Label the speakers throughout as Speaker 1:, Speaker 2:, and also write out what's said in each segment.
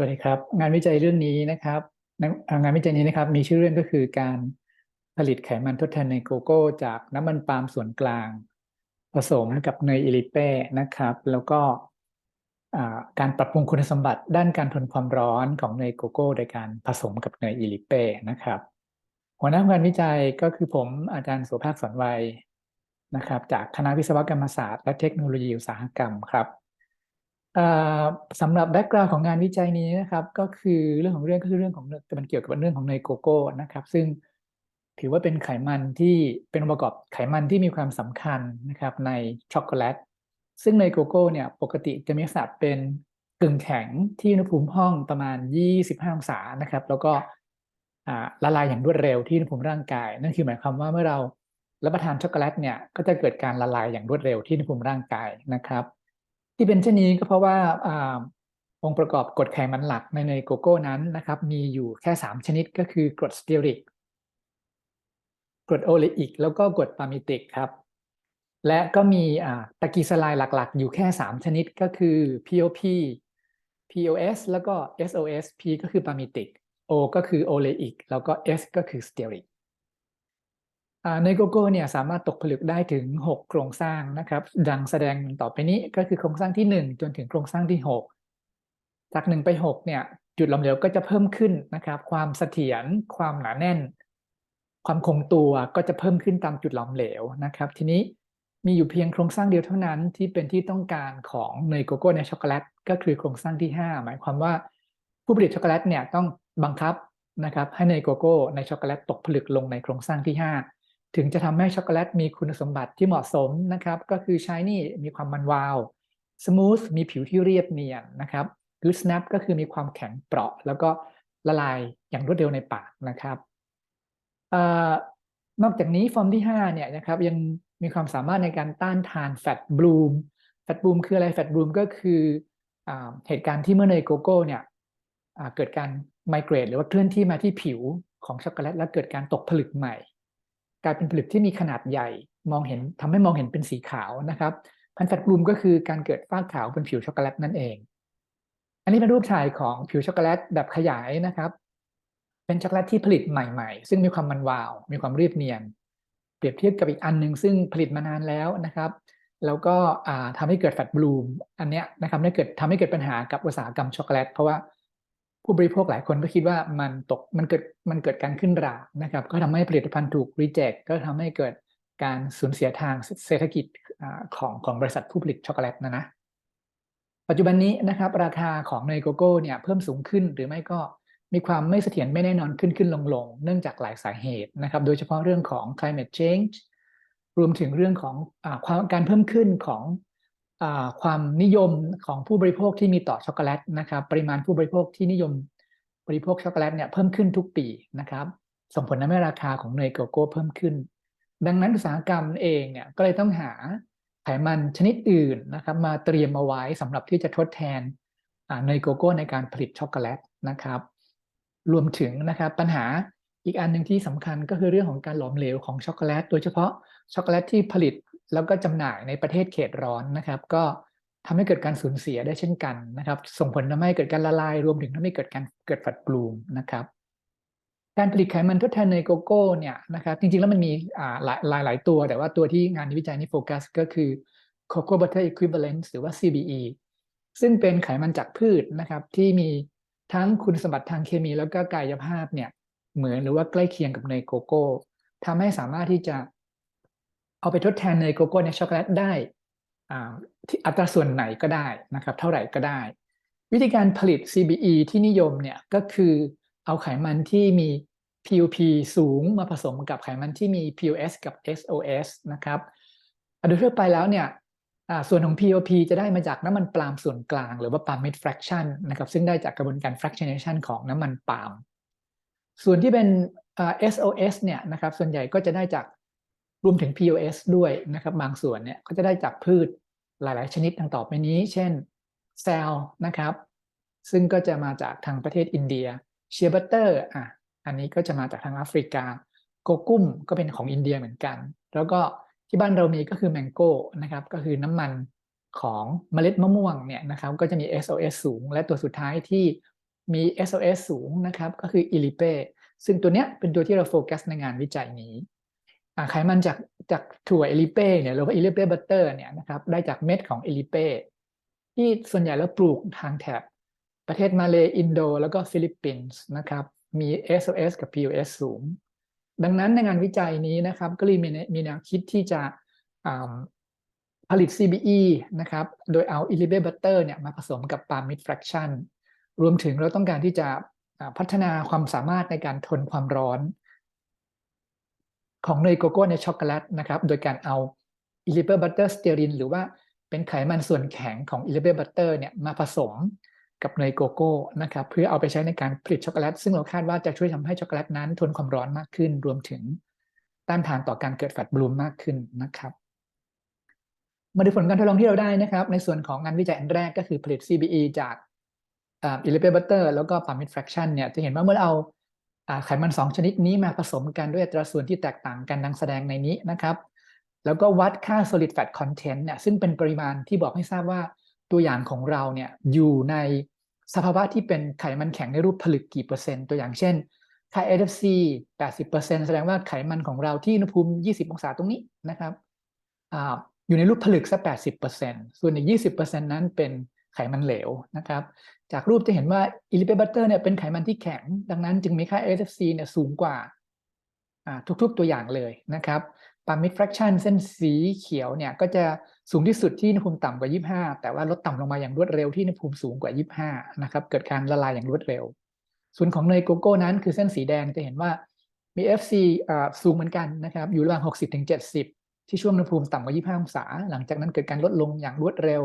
Speaker 1: วัสดีครับ งานวิจัยเรื่องนี้นะครับ งานวิจัยนี้นะครับ มีชื่อเรื่องก็คือการผลิตไขมันทดแทนในโกโก้ จากน้ำมันปาล์มส่วนกลาง ผสมกับเนยอิลิเป้นะครับ แล้วก็การปรับปรุงคุณสมบัติด้านการทนความร้อนของเนยโกโก้ โดยการผสมกับเนยอิลิเป้นะครับ หัวหน้างานวิจัยก็คือผมอาจารย์สุภาพสอนวัยนะครับ จากคณะวิศวกรรมศาสตร์และเทคโนโลยีอุตสาหกรรมครับ สำหรับแบ็กกราวด์ของงานวิจัยนี้นะครับ ก็คือเรื่องของเรื่องก็คือเรื่องของมันเกี่ยวกับเรื่องของเนยโกโก้นะครับ ซึ่งถือว่าเป็นไขมันที่เป็นองค์ประกอบไขมันที่มีความสำคัญนะครับในช็อกโกแลตซึ่งเนยโกโก้เนี่ยปกติจะมีลักษณะเป็นกึ่งแข็งที่อุณหภูมิห้องประมาณ 25 องศานะครับ แล้วก็ละลายอย่างรวดเร็วที่อุณหภูมิร่างกาย นั่นคือหมายความว่าเมื่อเรารับประทานช็อกโกแลตเนี่ยก็จะเกิดการละลายอย่างรวดเร็วที่อุณหภูมิร่างกายนะครับ ที่เป็นเช่นนี้ก็เพราะว่าองค์ประกอบกรดไขมันหลักในเนโกโก้นั้นนะครับมีอยู่แค่ 3 ชนิดก็คือกรดสเตียริกกรดโอเลอิกแล้วก็กรดปามิติกครับ และก็มีตะกีสลายหลักๆ อยู่แค่ 3 ชนิดก็คือ POP POS แล้วก็ SOS P ก็คือปามิติก O ก็คือโอเลอิกแล้วก็ S ก็คือสเตียริก ในโกโก้เนี่ยสามารถตกผลึกได้ถึง 6 โครงสร้างนะครับ ดังแสดงต่อไปนี้ก็คือโครงสร้างที่ 1 จนถึงโครงสร้างที่ 6 จาก 1 ไป 6 เนี่ย จุดหลอมเหลวก็จะเพิ่มขึ้นนะครับ ความเสถียรความหนาแน่น ความคงตัวก็จะเพิ่มขึ้นตามจุดหลอมเหลวนะครับ ทีนี้มีอยู่เพียงโครงสร้างเดียวเท่านั้นที่เป็นที่ต้องการของเนยโกโก้ในช็อกโกแลตก็คือโครงสร้างที่ 5 หมายความว่าผู้ผลิตช็อกโกแลตเนี่ยต้องบังคับนะครับให้เนยโกโก้ในช็อกโกแลตตกผลึกลงในโครงสร้างที่ 5 ถึงจะทำให้ช็อกโกแลตมีคุณสมบัติที่เหมาะสมนะครับ ก็คือชายนี่มีความมันวาวสมูทมีผิวที่เรียบเนียนนะครับกูสแนปก็คือมีความแข็งเปราะ แล้วก็ละลายอย่างรวดเร็วในปากนะครับนอกจากนี้ฟอร์มที่5เนี่ยนะครับยังมีความสามารถในการต้านทานแฟตบลูมแฟตบลูมคืออะไรแฟตบลูมก็คืออเหตุการณ์ที่เมื่อเนยโกโก้เนี่ยเกิดการไมเกรดหรือว่าเคลื่อนที่มาที่ผิวของช็อกโกแลต แล้วเกิดการตกผลึกใหม่ กลายเป็นผลึกที่มีขนาดใหญ่ มองเห็นทำให้มองเห็นเป็นสีขาวนะครับ พันแฟตกลุ่มก็คือการเกิดฝ้าขาวบนผิวช็อกโกแลตนั่นเอง อันนี้เป็นรูปถ่ายของผิวช็อกโกแลตแบบขยายนะครับ เป็นช็อกโกแลตที่ผลิตใหม่ๆ ซึ่งมีความมันวาว มีความเรียบเนียน เปรียบเทียบกับอีกอันหนึ่งซึ่งผลิตมานานแล้วนะครับ แล้วก็ทำให้เกิดแฟตบลูมอันเนี้ยนะครับได้เกิดทำให้เกิดปัญหากับอุตสาหกรรมช็อกโกแลตเพราะว่า ผู้บริโภคหลายคนก็คิดว่ามันตกมันเกิดมันเกิดการขึ้นรานะครับ ก็ทำให้ผลิตภัณฑ์ถูกรีเจ็คก็ทำให้เกิดการสูญเสียทางเศรษฐกิจของของบริษัทผู้ผลิตช็อกโกแลตนะนะปัจจุบันนี้นะครับ ราคาของเนยโกโก้เนี่ยเพิ่มสูงขึ้นหรือไม่ก็มีความไม่เสถียรไม่แน่นอนขึ้นขึ้นลงลงเนื่องจากหลายสาเหตุนะครับ โดยเฉพาะเรื่องของ climate change รวมถึงเรื่องของอความการเพิ่มขึ้นของ ความนิยมของผู้บริโภคที่มีต่อช็อกโกแลตนะครับ ปริมาณผู้บริโภคที่นิยมบริโภคช็อกโกแลตเนี่ยเพิ่มขึ้นทุกปีนะครับ ส่งผลทำให้ราคาของเนยโกโก้เพิ่มขึ้น ดังนั้นอุตสาหกรรมเองเนี่ยก็เลยต้องหาไขมันชนิดอื่นนะครับ มาเตรียมมาไว้สำหรับที่จะทดแทนเนยโกโก้ในการผลิตช็อกโกแลตนะครับ รวมถึงนะครับปัญหาอีกอันหนึ่งที่สำคัญก็คือเรื่องของการหลอมเหลวของช็อกโกแลตโดยเฉพาะช็อกโกแลตที่ผลิต แล้วก็จำหน่ายในประเทศเขตร้อนนะครับ ก็ทำให้เกิดการสูญเสียได้เช่นกันนะครับ ส่งผลทำให้เกิดการละลายรวมถึงทำให้เกิดการเกิดฝัดบลูมนะครับ การผลิตไขมันทดแทนในโกโก้เนี่ยนะครับจริงๆแล้วมันมีหลายหลายหลายตัว แต่ว่าตัวที่งานวิจัยนี้โฟกัสก็คือ cocoa butter equivalent หรือว่า CBE ซึ่งเป็นไขมันจากพืชนะครับ ที่มีทั้งคุณสมบัติทางเคมีแล้วก็กายภาพเนี่ยเหมือนหรือว่าใกล้เคียงกับในโกโก้ทำให้สามารถที่จะ เอาไปทดแทนเนยโกโก้ในช็อกโกแลตได้ที่อัตราส่วนไหนก็ได้นะครับ เท่าไหร่ก็ได้ วิธีการผลิต CBE ที่นิยมเนี่ยก็คือเอาไขมันที่มี PUP สูงมาผสมกับไขมันที่มี POS กับ SOS นะครับโดยทั่วไปแล้วเนี่ยส่วนของ POP จะได้มาจากน้ำมันปาล์มส่วนกลาง หรือว่าปาล์ม mid fraction นะครับซึ่งได้จากกระบวนการ fractionation ของน้ำมันปาล์มส่วนที่เป็น SOS เนี่ยนะครับส่วนใหญ่ก็จะได้จาก รวมถึง POS ด้วยนะครับบางส่วนเนี่ยก็จะได้จากพืชหลาย ๆ ชนิดดังต่อไปนี้ เช่นแซลนะครับ ซึ่งก็จะมาจากทางประเทศอินเดียเชียบัตเตอร์อะอันนี้ก็จะมาจากทางแอฟริกา โกกุ้มก็เป็นของอินเดียเหมือนกัน แล้วก็ที่บ้านเรามีก็คือแมงโก้นะครับก็คือน้ำมันของเมล็ดมะม่วงเนี่ยนะครับก็จะมี SOS สูง และตัวสุดท้ายที่มี SOS สูงนะครับก็คืออิลิเป้ซึ่งตัวเนี้ยเป็นตัวที่เราโฟกัสในงานวิจัยนี้ ไขมันจากจากถั่วเอลิเป้เนี่ยหรือว่าเอลิเป้บัตเตอร์เนี่ยนะครับได้จากเม็ดของเอลิเป้ที่ส่วนใหญ่แล้วปลูกทางแถบประเทศมาเลอินโด แล้วก็ฟิลิปปินส์นะครับมี SOS กับ POS สูง ดังนั้นในงานวิจัยนี้นะครับก็เลยมีมีแนวคิดที่จะผลิต CBE นะครับโดยเอา e l i b a butter เนี่ยมาผสมกับ Palmit fraction รวมถึงเราต้องการที่จะพัฒนาความสามารถในการทนความร้อน ของเนยโกโก้ในช็อกโกแลตนะครับ โดยการเอา e l i b a butter stearin หรือว่าเป็นไขมันส่วนแข็งของ e l i b a butter เตอร์เนี่ยมาผสมกับเนยโกโก้นะครับเพื่อเอาไปใช้ในการผลิตช็อกโกแลต ซึ่งเราคาดว่าจะช่วยทำให้ช็อกโกแลตนั้นทนความร้อนมากขึ้น รวมถึงต้านทานต่อการเกิดแฟตบลูมมากขึ้นนะครับ มาดูผลการทดลองที่เราได้นะครับ ในส่วนของงานวิจัยอันแรกก็คือผลิต CBE จากอิเลเปบัตเตอร์แล้วก็ปามิดแฟคชั่นเนี่ยจะเห็นว่าเมื่อเอา ไขมัน 2 ชนิดนี้มาผสมกันด้วยอัตราส่วนที่แตกต่างกันดังแสดงในนี้นะครับ แล้วก็วัดค่า solid fat content เนี่ยซึ่งเป็นปริมาณที่บอกให้ทราบว่าตัวอย่างของเราเนี่ยอยู่ในสภาวะที่เป็นไขมันแข็งในรูปผลึกกี่เปอร์เซ็นต์ตัวอย่างเช่น ค่า AFC 80%แสดงว่าไขมันของเราที่อุณหภูมิ 20 องศาตรงนี้นะครับออยู่ในรูปผลึกสัก80%ส่วนอีก20%นั้นเป็น ไขมันเหลวนะครับ จากรูปจะเห็นว่าอิลิเปบัตเตอร์เนี่ยเป็นไขมันที่แข็ง ดังนั้นจึงมีค่า AFC เนี่ยสูงกว่าทุกๆตัวอย่างเลยนะครับปามิดแฟรคชันเส้นสีเขียวเนี่ยก็จะสูงที่สุดที่อุณหภูมิต่ำกว่า 25 แต่ว่าลดต่ำลงมาอย่างรวดเร็วที่อุณหภูมิสูงกว่า 25 นะครับ เกิดการละลายอย่างรวดเร็ว ส่วนของเนยโกโก้นั้นคือเส้นสีแดงจะเห็นว่ามี FC สูงเหมือนกันนะครับ อยู่ระหว่าง 60ถึง70 ที่ช่วงอุณหภูมิต่ำกว่า 25 องศา หลังจากนั้นเกิดการลดลงอย่างรวดเร็ว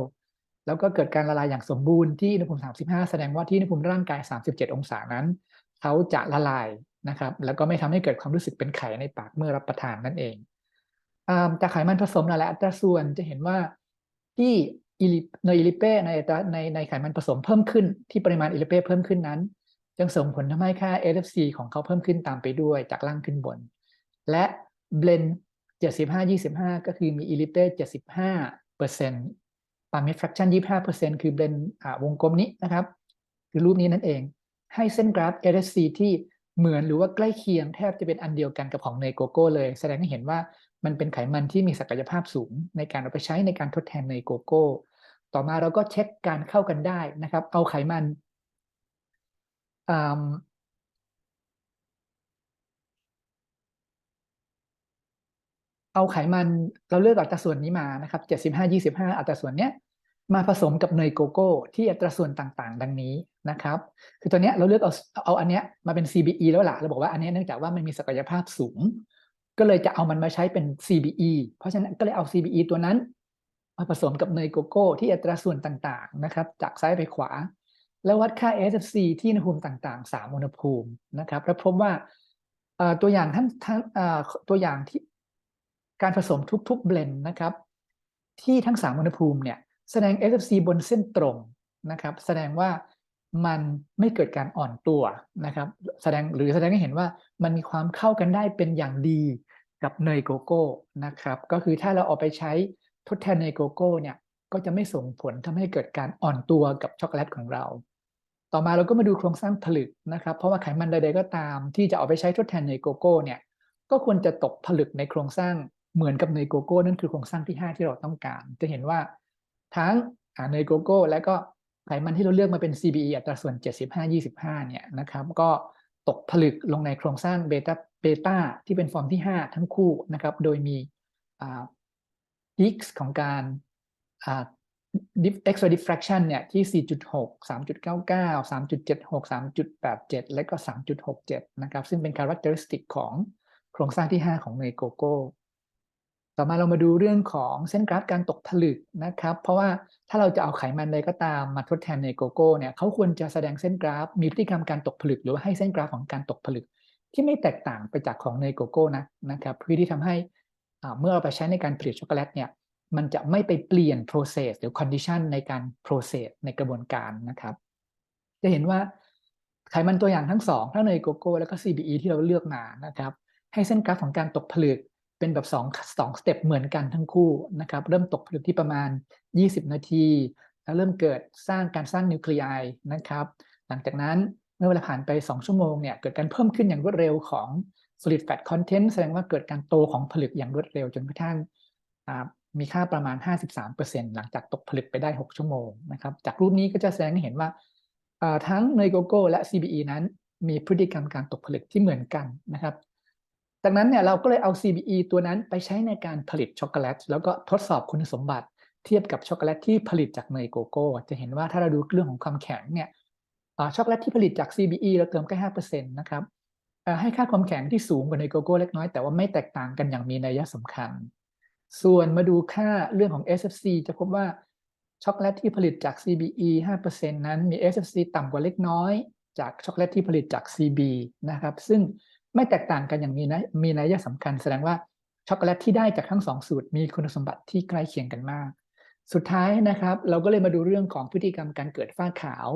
Speaker 1: แล้วก็เกิดการละลายอย่างสมบูรณ์ที่อุณหภูมิ 35 แสดงว่าที่อุณหภูมิร่างกาย 37 องศานั้นเขาจะละลายนะครับ แล้วก็ไม่ทำให้เกิดความรู้สึกเป็นไข่ในปากเมื่อรับประทานนั่นเองจากไขมันผสมหลายอัตราส่วนจะเห็นว่าที่เนยอิลิเป้ในในในไขมันผสมเพิ่มขึ้นที่ปริมาณอิลิเป้เพิ่มขึ้นนั้น จึงส่งผลทำให้ค่า LFC ของเขาเพิ่มขึ้นตามไปด้วยจากล่างขึ้นบน และเบลน75-25 ก็คือมีอิลิเป้75เปอร์เซ็น ต์ปามิฟรักชัน25เปอร์เซ็นต์คือเบลนวงกลมนี้นะครับ คือรูปนี้นั่นเอง ให้เส้นกราฟ LFC ที่เหมือนหรือว่าใกล้เคียงแทบจะเป็นอันเดียวกันกับของเนยโกโก้เลย แสดงให้เห็นว่ามันเป็นไขมันที่มีศักยภาพสูง ในการเอาไปใช้ในการทดแทนเนยโกโก้ ต่อมาเราก็เช็คการเข้ากันได้นะครับ เอาไขมัน เอาไขมันเราเลือกอัตราส่วนนี้มานะครับ75 25อัตราส่วนเนี้ยมาผสมกับเนยโกโก้ ที่อัตราส่วนต่างๆ ดังนี้นะครับ คือตัวเนี้ยเราเลือกเอาเอาอันเนี้ยมาเป็น CBE แล้วล่ะเราบอกว่าอันนี้เนื่องจากว่ามันมีศักยภาพสูง ก็เลยจะเอามันมาใช้เป็น CBE เพราะฉะนั้นก็เลยเอา CBE ตัวนั้น มาผสมกับเนยโกโก้ ที่อัตราส่วนต่างๆนะครับ จากซ้ายไปขวา แล้ววัดค่า SFC ที่อุณหภูมิต่างๆ 3 อุณหภูมินะครับแล้วพบว่าตัวอย่างทั้งทั้งตัวอย่างที่ การผสมทุกๆเบลนด์นะครับ ที่ทั้ง3อุณหภูมิเนี่ยแสดง SFC บนเส้นตรงนะครับ แสดงว่ามันไม่เกิดการอ่อนตัวนะครับ แสดงหรือแสดงให้เห็นว่ามันมีความเข้ากันได้เป็นอย่างดีกับเนยโกโก้นะครับ ก็คือถ้าเราเอาไปใช้ทดแทนเนยโกโก้เนี่ยก็จะไม่ส่งผลทำให้เกิดการอ่อนตัวกับช็อกโกแลตของเรา ต่อมาเราก็มาดูโครงสร้างผลึกนะครับ เพราะว่าไขมันใดๆก็ตามที่จะเอาไปใช้ทดแทนเนยโกโก้เนี่ยก็ควรจะตกผลึกในโครงสร้าง เหมือนกับเนยโกโก้นั่นคือโครงสร้างที่ 5 ที่เราต้องการ จะเห็นว่าทั้งเนยโกโก้ และก็ไขมันที่เราเลือกมาเป็น CBE อัตราส่วน 75-25 เนี่ยนะครับ ก็ตกผลึกลงในโครงสร้างเบต้าเบต้าที่เป็นฟอร์มที่ 5 ทั้งคู่นะครับ โดยมีอีกของการอ็กซ์ diffraction เนี่ยที่ 4.6 3.99 3.76 3.87 และก็ 3.67 นะครับ ซึ่งเป็น characteristic ของโครงสร้างที่ 5 ของเนยโกโก้ ต่อมาเรามาดูเรื่องของเส้นกราฟการตกผลึกนะครับ เพราะว่าถ้าเราจะเอาไขมันใดก็ตามมาทดแทนในโกโก้เนี่ยเขาควรจะแสดงเส้นกราฟ มีพฤติกรรมการตกผลึก หรือว่าให้เส้นกราฟของการตกผลึก ที่ไม่แตกต่างไปจากของเนยโกโก้นะนะครับเพื่อที่ทำให้เมื่อเราไปใช้ในการผลิตช็อกโกแลตเนี่ยมันจะไม่ไปเปลี่ยน process หรือ condition ในการ process ในกระบวนการนะครับ จะเห็นว่าไขมันตัวอย่างทั้งสองทั้งเนยโกโก้แล้วก็ CBE ที่เราเลือกมานะครับ ให้เส้นกราฟของการตกผลึก เป็นแบบ2 2สเต็ปเหมือนกันทั้งคู่นะครับเริ่มตกผลึกที่ประมาณ 20 นาที แล้วเริ่มเกิดสร้างการสร้างนิวเคลียสนะครับ หลังจากนั้นเมื่อเวลาผ่านไป 2 ชั่วโมงเนี่ยเกิดการเพิ่มขึ้นอย่างรวดเร็วของ solid fat content แสดงว่าเกิดการโตของผลึกอย่างรวดเร็วจนกระทั่งมีค่าประมาณ 53%หลังจากตกผลึกไปได้ 6 ชั่วโมงนะครับจากรูปนี้ก็จะแสดงให้เห็นว่าทั้งเนยโกโก้และ CBE นั้นมีพฤติกรรมการตกผลึกที่เหมือนกันนะครับ จากนั้นเนี่ยเราก็เลยเอา CBE ตัวนั้นไปใช้ในการผลิตช็อกโกแลตแล้วก็ทดสอบคุณสมบัติเทียบกับช็อกโกแลตที่ผลิตจากเนยโกโก้ จะเห็นว่าถ้าเราดูเรื่องของความแข็งเนี่ยช็อกโกแลตที่ผลิตจาก CBE เราเติมแค่ห้าเปอร์เซ็นต์นะครับให้ค่าความแข็งที่สูงกว่าเนยโกโก้เล็กน้อยแต่ว่าไม่แตกต่างกันอย่างมีนัยสำคัญ ส่วนมาดูค่าเรื่องของ SFC จะพบว่าช็อกโกแลตที่ผลิตจาก CBE 5%นั้นมี SFC ต่ำกว่าเล็กน้อย จากช็อกโกแลตที่ผลิตจาก CB นะครับ ซึ่ง ไม่แตกต่างกันอย่างมีนัยมีนัยสำคัญ แสดงว่าช็อกโกแลตที่ได้จากทั้งสองสูตร มีคุณสมบัติที่ใกล้เคียงกันมาก สุดท้ายนะครับ เราก็เลยมาดูเรื่องของพฤติกรรมการเกิดฝ้าขาว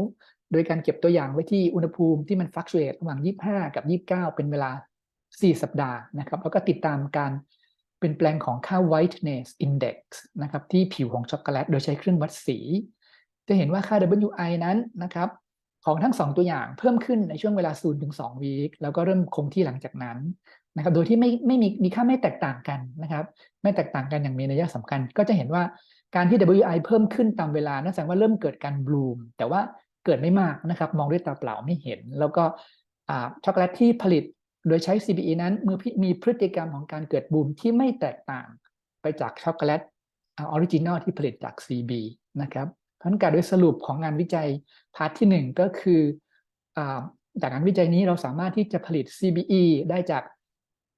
Speaker 1: โดยการเก็บตัวอย่างไว้ที่อุณหภูมิที่มันฟักชูเอตระหว่าง 25 กับ 29 เป็นเวลา 4 สัปดาห์นะครับ แล้วก็ติดตามการเปลี่ยนแปลงของค่า whiteness index นะครับที่ผิวของช็อกโกแลต โดยใช้เครื่องวัดสี จะเห็นว่าค่า WI นั้นนะครับ ของทั้ง 2 ตัวอย่างเพิ่มขึ้นในช่วงเวลา0ถึง2วีคแล้วก็เริ่มคงที่หลังจากนั้นนะครับโดยที่ไม่ไม่มีมีค่าไม่แตกต่างกันนะครับ ไม่แตกต่างกันอย่างมีนัยสำคัญ ก็จะเห็นว่าการที่ WI เพิ่มขึ้นตามเวลานั่นแสดงว่าเริ่มเกิดการบลูมแต่ว่าเกิดไม่มากนะครับ มองด้วยตาเปล่าไม่เห็น แล้วก็ช็อกโกแลตที่ผลิตโดยใช้ CBE นั้นมือมีพฤติกรรมของการเกิดบูมที่ไม่แตกต่างไปจากช็อกโกแลตออริจินอลที่ผลิตจาก CB นะครับ พันการโดยสรุปของงานวิจัยพาร์ทที่ 1 ก็คืออจากงานวิจัยนี้เราสามารถที่จะผลิต CBE ได้จาก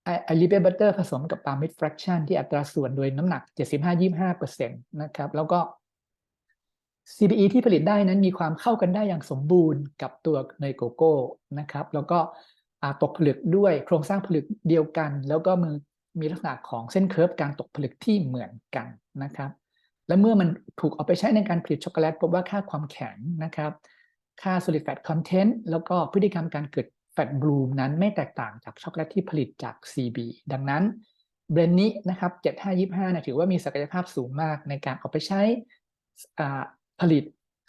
Speaker 1: ไอริเบบัตเตอร์ผสมกับปาล์มิดแฟรกชันที่อัตราส่วนโดยน้ำหนัก 75-25%นะครับแล้วก็ CBE ที่ผลิตได้นั้นมีความเข้ากันได้อย่างสมบูรณ์กับตัวเนยโกโก้นะครับ แล้วก็ตกผลึกด้วยโครงสร้างผลึกเดียวกัน แล้วก็มือมีลักษณะของเส้นเคอร์ฟการตกผลึกที่เหมือนกันนะครับ และเมื่อมันถูกเอาไปใช้ในการผลิตช็อกโกแลตพบว่าค่าความแข็งนะครับ ค่า solid fat content แล้วก็พฤติกรรมการเกิด fat bloom นั้นไม่แตกต่างจากช็อกโกแลตที่ผลิตจาก CB ดังนั้นเบรนนี้นะครับ 7525นะถือว่ามีศักยภาพสูงมากในการเอาไปใช้ผลิต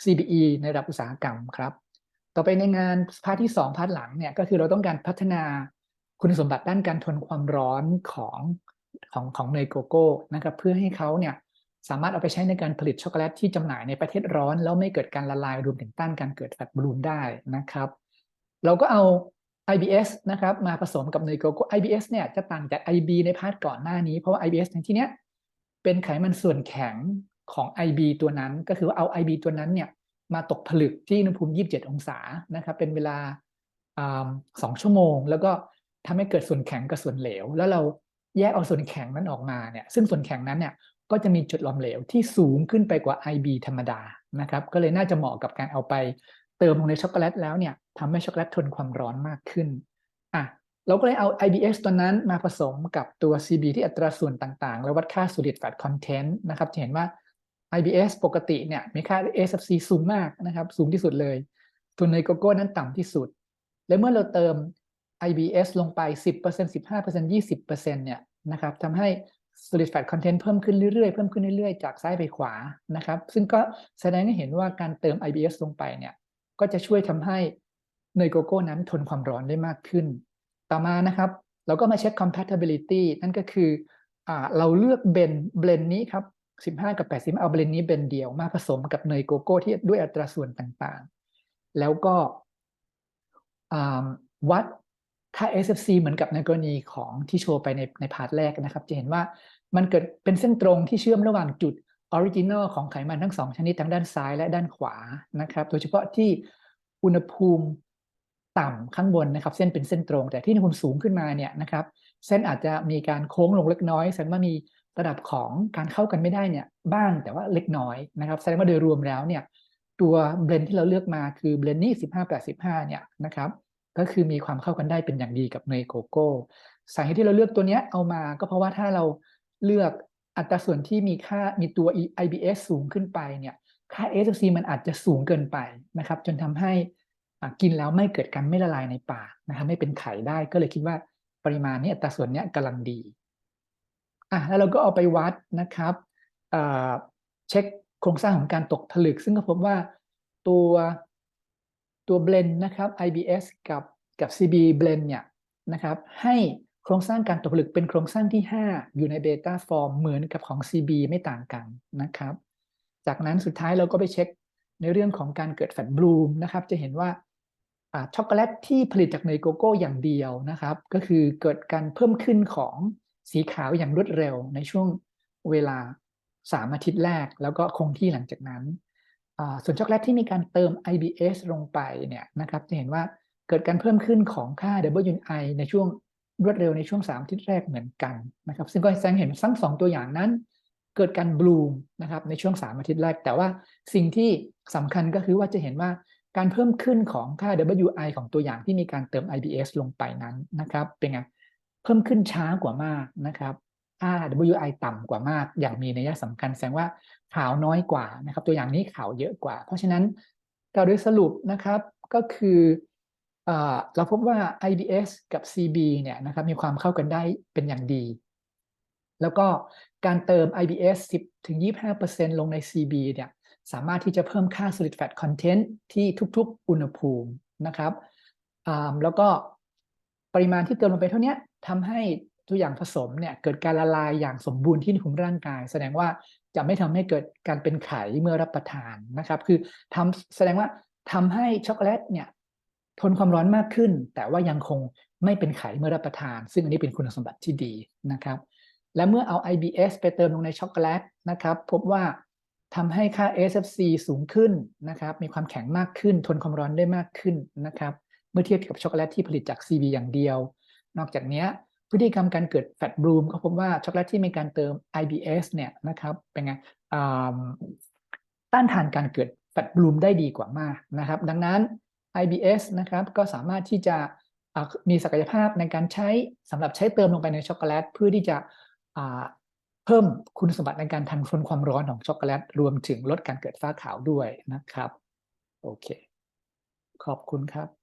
Speaker 1: CBE ในระดับอุตสาหกรรมครับ ต่อไปในงานพาร์ทที่ 2 พาร์ทหลังเนี่ยก็คือเราต้องการพัฒนาคุณสมบัติด้านการทนความร้อนของของของเนยโกโก้นะครับเพื่อให้เขาเนี่ย สามารถเอาไปใช้ในการผลิตช็อกโกแลตที่จำหน่ายในประเทศร้อน แล้วไม่เกิดการละลายรวมถึงต้านการเกิดแฟตบลูมได้นะครับ เราก็เอา IBS นะครับมาผสมกับเนยโกโก้ IBS เนี่ยจะต่างจาก IB ในพาร์ทก่อนหน้านี้ เพราะว่า IBS ในที่เนี้ยเป็นไขมันส่วนแข็งของ IB ตัวนั้น ก็คือเอา IB ตัวนั้นเนี่ยมาตกผลึกที่อุณหภูมิ 27 องศานะครับ เป็นเวลาสองชั่วโมง แล้วก็ทำให้เกิดส่วนแข็งกับส่วนเหลว แล้วเราแยกเอาส่วนแข็งนั้นออกมาเนี่ย ซึ่งส่วนแข็งนั้นเนี่ย ก็จะมีจุดหลอมเหลวที่สูงขึ้นไปกว่า IB ธรรมดานะครับก็เลยน่าจะเหมาะกับการเอาไปเติมลงในช็อกโกแลตแล้วเนี่ยทำให้ช็อกโกแลตทนความร้อนมากขึ้นอะเราก็เลยเอา IBS ตัวนั้นมาผสมกับตัว CB ที่อัตราส่วนต่างๆ แล้ววัดค่า solid fat content นะครับจะเห็นว่า IBS ปกติเนี่ยมีค่า SFC สูงมากนะครับ สูงที่สุดเลยส่วนในโกโก้นั้นต่ำที่สุด และเมื่อเราเติม IBS ลงไป 10% 15% 20%เนี่ยนะครับทำให้ solid fat content เพิ่มขึ้นเรื่อยๆ เพิ่มขึ้นเรื่อยๆ จากซ้ายไปขวานะครับ ซึ่งก็แสดงให้เห็นว่าการเติม IBS ลงไปเนี่ย ก็จะช่วยทำให้เนยโกโก้นั้นทนความร้อนได้มากขึ้น ต่อมานะครับ เราก็มาเช็ค compatibility นั่นก็คืออเราเลือกเบนเบลนนี้ครับ 15 กับ 80 เอาเบลนนี้เบนเดียวมาผสมกับเนยโกโก้ที่ด้วยอัตราส่วนต่างๆ แล้วก็วัด ค่า SFC เหมือนกับในกรณีของที่โชว์ไปในในพาร์ทแรกนะครับ จะเห็นว่ามันเกิดเป็นเส้นตรงที่เชื่อมระหว่างจุดออริจินอลของไขมันทั้งสองชนิดทั้งด้านซ้ายและด้านขวานะครับ โดยเฉพาะที่อุณหภูมิต่ำข้างบนนะครับ เส้นเป็นเส้นตรง แต่ที่อุณหภูมิสูงขึ้นมาเนี่ยนะครับ เส้นอาจจะมีการโค้งลงเล็กน้อยแสดงว่ามีระดับของการเข้ากันไม่ได้เนี่ยบ้างแต่ว่าเล็กน้อยนะครับแสดงว่าโดยรวมแล้วเนี่ยตัวเบลนที่เราเลือกมาคือเบลนนี่15 85เนี่ยนะครับ ก็คือมีความเข้ากันได้เป็นอย่างดีกับเนยโกโก้สาเหตุที่เราเลือกตัวนี้เอามาก็เพราะว่าถ้าเราเลือกอัตราส่วนที่มีค่ามีตัว IBS สูงขึ้นไปเนี่ยค่า S/C มันอาจจะสูงเกินไปนะครับ จนทำให้กินแล้วไม่เกิดการไม่ละลายในปากนะครับไม่เป็นไข่ได้ก็เลยคิดว่าปริมาณนี้อัตราส่วนนี้กำลังดีอะแล้วเราก็เอาไปวัดนะครับเช็คโครงสร้างของการตกผลึก ซึ่งก็พบว่าตัว ตัว blend นะครับ IBS กับกับ CB blend เนี่ยนะครับให้โครงสร้างการตกผลึกเป็นโครงสร้างที่ 5 อยู่ในเบต้าฟอร์มเหมือนกับของ CB ไม่ต่างกันนะครับ จากนั้นสุดท้ายเราก็ไปเช็คในเรื่องของการเกิดแฟตบลูมนะครับ จะเห็นว่าช็อกโกแลตที่ผลิตจากเนยโกโก้อย่างเดียวนะครับ ก็คือเกิดการเพิ่มขึ้นของสีขาวอย่างรวดเร็วในช่วงเวลา 3 อาทิตย์แรก แล้วก็คงที่หลังจากนั้น ส่วนช็อกโกแลตที่มีการเติม IBS ลงไปเนี่ยนะครับจะเห็นว่าเกิดการเพิ่มขึ้นของค่า WI ในช่วงรวดเร็วในช่วง3อาทิตย์แรกเหมือนกันนะครับ ซึ่งก็แสดงเห็นทั้งสองตัวอย่างนั้น เกิดการบลูมนะครับในช่วง 3 อาทิตย์แรก แต่ว่าสิ่งที่สำคัญก็คือว่าจะเห็นว่าการเพิ่มขึ้นของค่า WI ของตัวอย่างที่มีการเติม IBS ลงไปนั้นนะครับ เป็นไงเพิ่มขึ้นช้ากว่ามากนะครับ ค่า WI ต่ำกว่ามาก อย่างมีนัยสำคัญแสดงว่าขาวน้อยกว่านะครับ ตัวอย่างนี้ขาวเยอะกว่า เพราะฉะนั้นเราโดยสรุปนะครับก็คือเอเราพบว่า IBS กับ CB เนี่ยนะครับมีความเข้ากันได้เป็นอย่างดี แล้วก็การเติม IBS 10ถึง25%ลงใน CB เนี่ยสามารถที่จะเพิ่มค่า solid fat content ที่ทุกๆ อุณหภูมินะครับอ่าแล้วก็ปริมาณที่เติมลงไปเท่านี้ทำให้ ตัวอย่างผสมเนี่ยเกิดการละลายอย่างสมบูรณ์ที่ในภูมิร่างกาย แสดงว่าจะไม่ทำให้เกิดการเป็นไขเมื่อรับประทานนะครับ คือทำแสดงว่าทำให้ช็อกโกแลตเนี่ยทนความร้อนมากขึ้น แต่ว่ายังคงไม่เป็นไขเมื่อรับประทาน ซึ่งอันนี้เป็นคุณสมบัติที่ดีนะครับ และเมื่อเอา IBS ไปเติมลงในช็อกโกแลตนะครับ พบว่าทำให้ค่า SFC สูงขึ้นนะครับ มีความแข็งมากขึ้น ทนความร้อนได้มากขึ้นนะครับ เมื่อเทียบกับช็อกโกแลตที่ผลิตจาก CB อย่างเดียว นอกจากนี้ พฤติกรรมการเกิดแฟตบลูมก็พบว่าช็อกโกแลตที่มีการเติม IBS เนี่ยนะครับเป็นไงต้านทานการเกิดแฟตบลูมได้ดีกว่ามากนะครับ ดังนั้น IBS นะครับก็สามารถที่จะมีศักยภาพในการใช้สำหรับใช้เติมลงไปในช็อกโกแลตเพื่อที่จะเพิ่มคุณสมบัติในการทันทนความร้อนของช็อกโกแลตรวมถึงลดการเกิดฝ้าขาวด้วยนะครับ โอเค ขอบคุณครับ